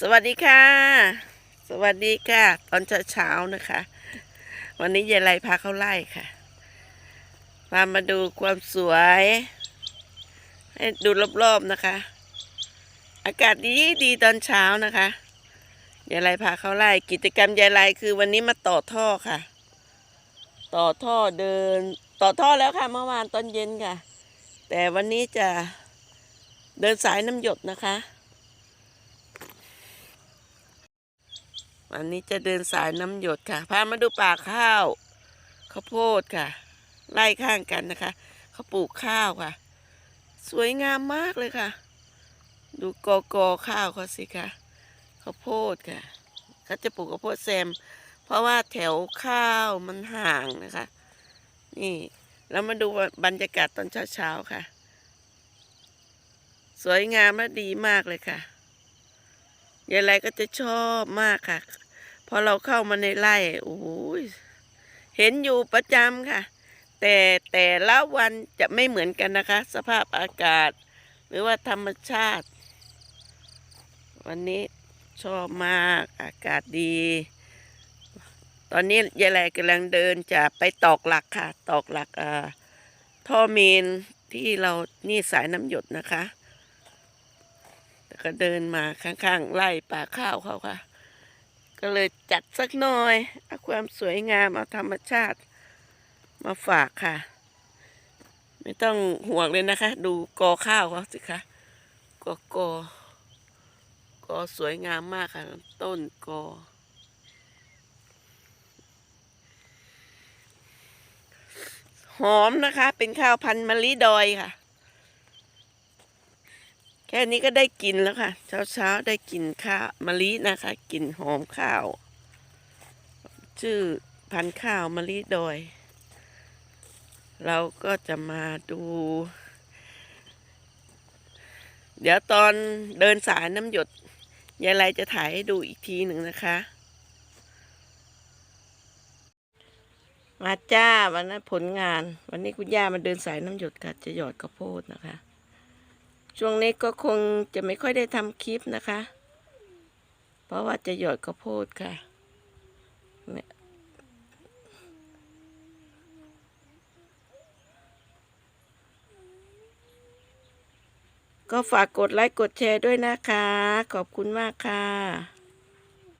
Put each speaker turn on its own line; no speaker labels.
สวัสดีค่ะ สวัสดีค่ะ ตอนเช้าๆนะคะ วันนี้ยายไรพาเข้าไล่ค่ะพามาดูความสวย ให้ดูรอบๆนะคะ อากาศดีดีตอนเช้านะคะยายไรพาเข้าไล่กิจกรรมยายไรคือวันนี้มาต่อท่อค่ะ ต่อท่อเดิน ต่อท่อแล้วค่ะเมื่อวานตอนเย็นค่ะ แต่วันนี้จะเดินสายน้ำหยดนะคะ วันนี้จะเดินสายน้ำหยดค่ะ พามาดูป่าข้าวข้าวโพดค่ะ ไล่ข้างกันนะคะ เขาปลูกข้าวค่ะ สวยงามมากเลยค่ะ ดูกอกอข้าวเขาสิค่ะข้าวโพดค่ะเขาจะปลูกข้าวโพดแซม เพราะว่าแถวข้าวมันห่างนะคะ นี่แล้วมาดูบรรยากาศตอนเช้าๆค่ะ สวยงามและดีมากเลยค่ะยายไรก็จะชอบมากค่ะ พอเราเข้ามาในไร่โอ้ยเห็นอยู่ประจำค่ะ แต่แต่ละวันจะไม่เหมือนกันนะคะ สภาพอากาศ หรือว่าธรรมชาติ วันนี้ชอบมากอากาศดี ตอนนี้ยายไรกำลังเดินจะไปตอกหลักค่ะ ตอกหลักอ่าท่อเมนที่เรานี่สายน้ำหยดนะคะ แต่ก็เดินมาข้างๆไล่ป่าข้าวเขาค่ะ ก็เลยจัดสักหน่อยเอาความสวยงามเอาธรรมชาติมาฝากค่ะ ไม่ต้องห่วงเลยนะคะ ดูกอข้าวเขาสิคะกอกอกอสวยงามมากค่ะ ต้นกอ หอมนะคะ เป็นข้าวพันธุ์มะลิดอยค่ะ แค่นี้ก็ได้กินแล้วค่ะ เช้าๆได้กินข้าวมะลินะคะกลิ่นหอมข้าว ชื่อพันข้าวมะลิดอย เราก็จะมาดู เดี๋ยวตอนเดินสายน้ำหยดยายไรจะถ่ายให้ดูอีกทีหนึ่งนะคะ มาจ้าวันนั้นผลงาน วันนี้คุณย่ามาเดินสายน้ำหยดค่ะจะหยอดข้าวโพดนะคะ ช่วงนี้ก็คงจะไม่ค่อยได้ทำคลิปนะคะ เพราะว่าจะหยอดข้าวโพดค่ะเนี่ยก็ฝากกดไลค์กดแชร์ด้วยนะคะ ขอบคุณมากค่ะ